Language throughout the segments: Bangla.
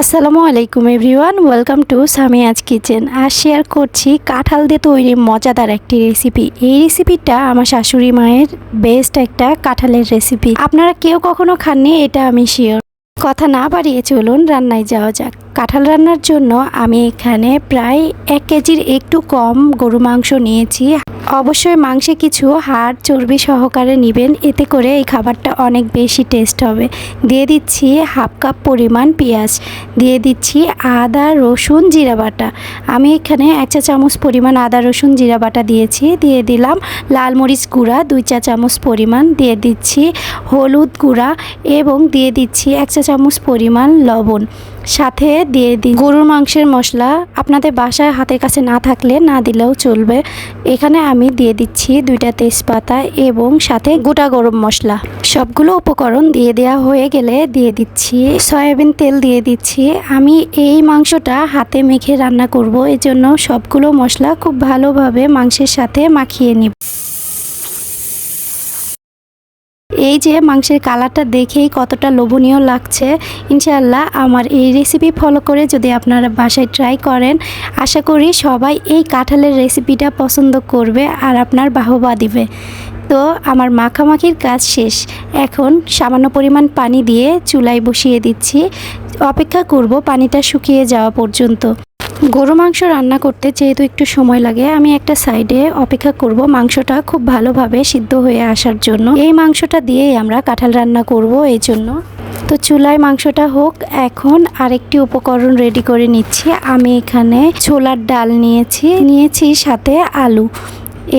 আসসালামু আলাইকুম everyone, welcome to Samia's kitchen. R share করছি কাঁঠাল দিয়ে তৈরি মজাদার একটি রেসিপি। এই রেসিপিটা আমার শাশুড়ি মায়ের বেস্ট একটা কাঁঠালের রেসিপি আপনারা কেউ কখনো খাননি, এটা আমি শিওর কথা না বাড়িয়ে চলুন, রান্নায় যাওয়া যাক। কাঁঠাল রান্নার জন্য আমি এখানে প্রায় এক কেজির একটু কম গরু মাংস নিয়েছি। অবশ্যই মাংসে কিছু হাড় চর্বি সহকারে নেবেন, এতে করে এই খাবারটা অনেক বেশি টেস্ট হবে। দিয়ে দিচ্ছি হাফ কাপ পরিমাণ পেঁয়াজ, দিয়ে দিচ্ছি আদা, রসুন, জিরা বাটা। আমি এখানে এক চা চামচ পরিমাণ আদা, রসুন, জিরা বাটা দিয়েছি। দিয়ে দিলাম লাল মরিচ গুঁড়া, দুই চা চামচ পরিমাণ। দিয়ে দিচ্ছি হলুদ গুঁড়া এবং দিয়ে দিচ্ছি এক চা চামচ পরিমাণ লবণ। সাথে দিয়ে দিই গরুর মাংসের মশলা আপনাদের বাসায় হাতের কাছে না থাকলে না দিলেও চলবে। এখানে আমি দিয়ে দিচ্ছি দুইটা তেজপাতা এবং সাথে গোটা গরম মশলা। সবগুলো উপকরণ দিয়ে দেওয়া হয়ে গেলে দিয়ে দিচ্ছি সয়াবিন তেল দিয়ে দিচ্ছি। আমি এই মাংসটা হাতে মেখে রান্না করব, এজন্য সবগুলো মশলা খুব ভালোভাবে মাংসের সাথে মাখিয়ে নিব। এই যে মাংসের কালারটা দেখেই কতটা লোভনীয় লাগছে, ইনশাআল্লাহ আমার এই রেসিপি ফলো করে যদি আপনারা বাসায় ট্রাই করেন, আশা করি সবাই এই কাঁঠালের রেসিপিটা পছন্দ করবে আর আপনার বাহবা দিবে। তো আমার মাখামাখির কাজ শেষ। এখন সামান্য পরিমাণ পানি দিয়ে চুলায় বসিয়ে দিচ্ছি। অপেক্ষা করব পানিটা শুকিয়ে যাওয়া পর্যন্ত। গরু মাংস রান্না করতে যেহেতু একটু সময় লাগে, আমি একটা সাইডে অপেক্ষা করব মাংসটা খুব ভালোভাবে সিদ্ধ হয়ে আসার জন্য। এই মাংসটা দিয়েই আমরা কাঁঠাল রান্না করব এই জন্য। তো চুলায় মাংসটা হোক, এখন আরেকটি উপকরণ রেডি করে নিচ্ছি। আমি এখানে ছোলার ডাল নিয়েছি নিয়েছি সাথে আলু।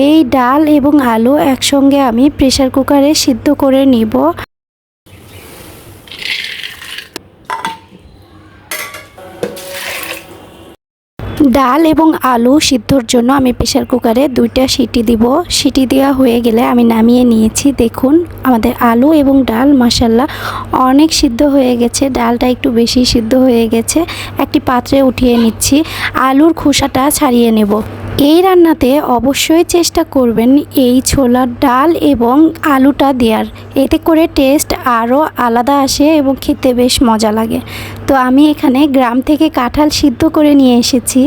এই ডাল এবং আলু একসঙ্গে আমি প্রেসার কুকারে সিদ্ধ করে নিব। ডাল এবং আলু সিদ্ধর জন্য আমি প্রেশার কুকারে দুইটা সিটি দিব। সিটি দেওয়া হয়ে গেলে আমি নামিয়ে নিয়েছি। দেখুন, আমাদের আলু এবং ডাল মাসাল্লাহ অনেক সিদ্ধ হয়ে গেছে। ডালটা একটু বেশি সিদ্ধ হয়ে গেছে। একটি পাত্রে উঠিয়ে নিচ্ছি। আলুর খোসাটা ছাড়িয়ে নেব। এই রান্নাতে অবশ্যই চেষ্টা করবেন এই ছোলার ডাল এবং আলুটা দেওয়ার এতে করে টেস্ট আরও আলাদা আসে এবং খেতে বেশ মজা লাগে। তো আমি এখানে গ্রাম থেকে কাঁঠাল সিদ্ধ করে নিয়ে এসেছি।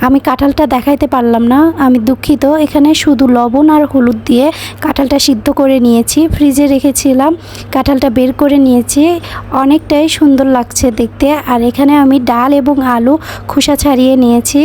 আমি কাঁঠালটা দেখাইতে পারলাম না। আমি দুঃখিত। এখানে শুধু লবণ আর হলুদ দিয়ে কাঁঠালটা সিদ্ধ করে নিয়েছি। ফ্রিজে রেখেছিলাম। কাঁঠালটা বের করে নিয়েছি। অনেকটাই সুন্দর লাগছে দেখতে। আর এখানে আমি ডাল এবং আলু খোসা ছাড়িয়ে নিয়েছি।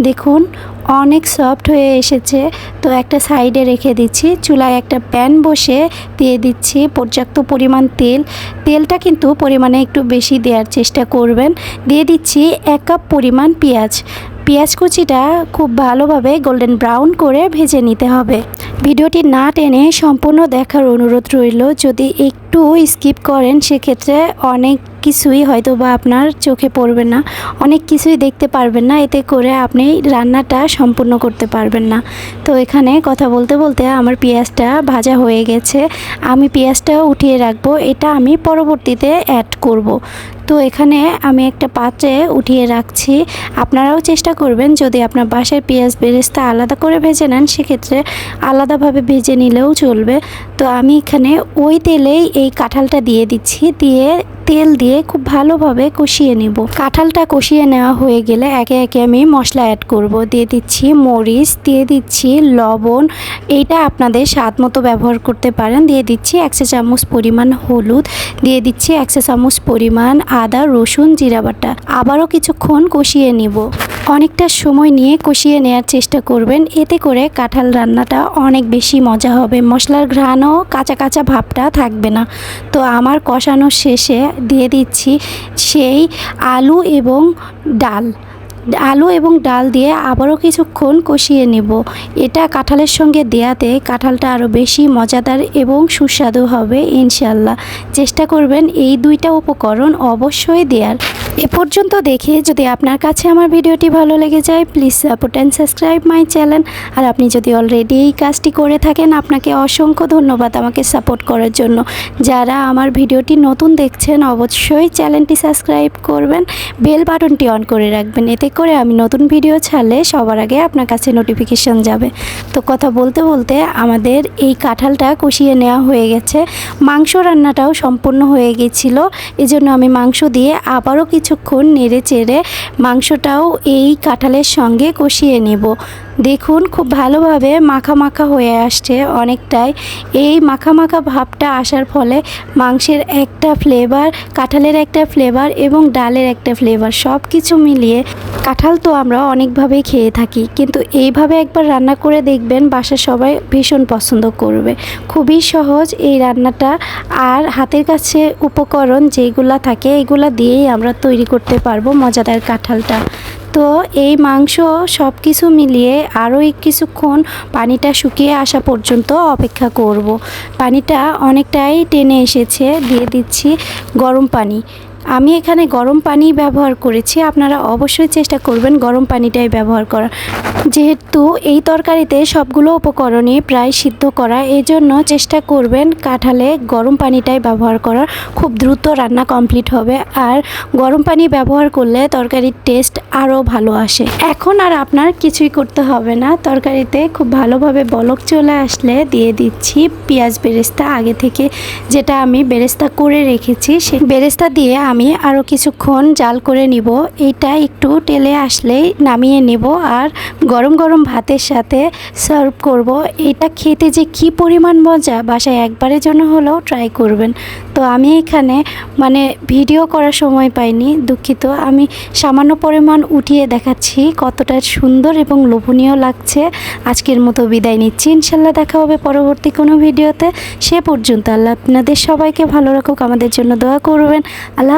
দেখুন অনেক সফট হয়ে এসেছে। তো একটা সাইডে রেখে দিচ্ছি। চুলায় একটা প্যান বসে দিয়ে দিচ্ছি পর্যাপ্ত পরিমাণ তেল। তেলটা কিন্তু পরিমাণে একটু বেশি দেওয়ার চেষ্টা করবেন। দিয়ে দিচ্ছি এক কাপ পরিমাণ পেঁয়াজ। পেঁয়াজ কুচিটা খুব ভালোভাবে গোল্ডেন ব্রাউন করে ভেজে নিতে হবে। ভিডিওটি না টেনে সম্পূর্ণ দেখার অনুরোধ রইল। যদি একটু স্কিপ করেন, সেক্ষেত্রে অনেক কিছুই হয়তো বা আপনার চোখে পড়বে না। অনেক কিছুই দেখতে পারবেন না, এতে করে আপনি রান্নাটা সম্পূর্ণ করতে পারবেন না। তো এখানে কথা বলতে বলতে আমার পেঁয়াজটা ভাজা হয়ে গেছে। আমি পেঁয়াজটাও উঠিয়ে রাখব, এটা আমি পরবর্তীতে অ্যাড করব। তো এখানে আমি একটা পাত্রে উঠিয়ে রাখছি। আপনারাও চেষ্টা করবেন যদি আপনার বাসায় পেঁয়াজ বেরেস্তা আলাদা করে ভেজে নেন, সেক্ষেত্রে আলাদাভাবে ভেজে নিলেও চলবে। তো আমি এখানে ওই তেলেই এই কাঁঠালটা দিয়ে দিচ্ছি, দিয়ে তেল দিয়ে খুব ভালোভাবে কষিয়ে নিব। কাঁঠালটা কষিয়ে নেওয়া হয়ে গেলে একে একে আমি মশলা অ্যাড করব। দিয়ে দিচ্ছি মরিচ, দিয়ে দিচ্ছি লবণ। এইটা আপনাদের স্বাদ মতো ব্যবহার করতে পারেন। দিয়ে দিচ্ছি একশো চামচ পরিমাণ হলুদ। দিয়ে দিচ্ছি একশো চামচ পরিমাণ আদা, রসুন, জিরা বাটা। আবারও কিছুক্ষণ কষিয়ে নিব। অনেকটা সময় নিয়ে কষিয়ে নেওয়ার চেষ্টা করবেন। এতে করে কাঁঠাল রান্নাটা অনেক বেশি মজা হবে। মশলার ঘ্রাণও কাঁচা কাঁচা ভাবটা থাকবে না। তো আমার কষানো শেষে দিয়ে দিচ্ছি সেই আলু এবং ডাল। আলু এবং ডাল দিয়ে আবারও কিছুক্ষণ কষিয়ে নেব। এটা কাঁঠালের সঙ্গে দেয়াতে কাঁঠালটা আরও বেশি মজাদার এবং সুস্বাদু হবে ইনশাল্লাহ চেষ্টা করবেন এই দুইটা উপকরণ অবশ্যই দেওয়ার এ পর্যন্ত দেখে যদি আপনার কাছে আমার ভিডিওটি ভালো লেগে যায় please support and subscribe my channel আর আপনি যদি অলরেডি এই কাজটি করে থাকেন, আপনাকে অসংখ্য ধন্যবাদ আমাকে সাপোর্ট করার জন্য। যারা আমার ভিডিওটি নতুন দেখছেন, অবশ্যই চ্যানেলটি সাবস্ক্রাইব করবেন বেল বাটনটি অন করে রাখবেন। এতে করে আমি নতুন ভিডিও ছাড়লে সবার আগে আপনার কাছে নোটিফিকেশন যাবে। তো কথা বলতে বলতে আমাদের এই কাঁঠালটা কষিয়ে নেওয়া হয়ে গেছে। মাংস রান্নাটাও সম্পূর্ণ হয়ে গেছিল। এজন্য আমি মাংস দিয়ে আবারও কিছু কিছুক্ষণ নেড়ে চেড়ে মাংসটাও এই কাঁঠালের সঙ্গে কষিয়ে নেব। দেখুন, খুব ভালোভাবে মাখা মাখা হয়ে আসছে অনেকটাই। এই মাখা মাখা ভাবটা আসার ফলে মাংসের একটা ফ্লেভার কাঁঠালের একটা ফ্লেভার এবং ডালের একটা ফ্লেভার সব কিছু মিলিয়ে কাঁঠাল তো আমরা অনেকভাবেই খেয়ে থাকি। কিন্তু এইভাবে একবার রান্না করে দেখবেন বাসার সবাই ভীষণ পছন্দ করবে। খুবই সহজ এই রান্নাটা। আর হাতের কাছে উপকরণ যেগুলা থাকে, এগুলা দিয়েই আমরা তৈরি করতে পারব মজাদার কাঁঠালটা। তো এই মাংস সব কিছু মিলিয়ে আরও কিছুক্ষণ পানিটা শুকিয়ে আসা পর্যন্ত অপেক্ষা করব। পানিটা অনেকটাই টেনে এসেছে, দিয়ে দিচ্ছি গরম পানি আমি এখানে গরম পানি ব্যবহার করেছি, আপনারা অবশ্যই চেষ্টা করবেন গরম পানিটাই ব্যবহার করা। যেহেতু এই তরকারিতে সবগুলো উপকরণই প্রায় সিদ্ধ করা, এজন্য চেষ্টা করবেন কাঁঠালে গরম পানিটাই ব্যবহার করার খুব দ্রুত রান্না কমপ্লিট হবে আর গরম পানি ব্যবহার করলে তরকারির টেস্ট আরও ভালো আসে। এখন আর আপনার কিছুই করতে হবে না, তরকারিতে খুব ভালোভাবে বলক চলে আসলে দিয়ে দিচ্ছি পেঁয়াজ বেরেস্তা। আগে থেকে যেটা আমি বেরেস্তা করে রেখেছি সেই বেরেস্তা দিয়ে আমি আরও কিছুক্ষণ জাল করে নিব। এটা একটু টেলে আসলেই নামিয়ে নেব আর গরম গরম ভাতের সাথে সার্ভ করব। এটা খেতে যে কি পরিমাণ মজা, বাসায় একবারের জন্য হলেও ট্রাই করবেন। তো আমি এখানে মানে ভিডিও করার সময় পাইনি, দুঃখিত। আমি সামান্য পরিমাণ উঠিয়ে দেখাচ্ছি কতটা সুন্দর এবং লোভনীয় লাগছে। আজকের মতো বিদায় নিচ্ছি। ইনশাল্লাহ দেখা হবে পরবর্তী কোনো ভিডিওতে সে পর্যন্ত আল্লাহ আপনাদের সবাইকে ভালো রাখুক, আমাদের জন্য দোয়া করবেন। আল্লাহ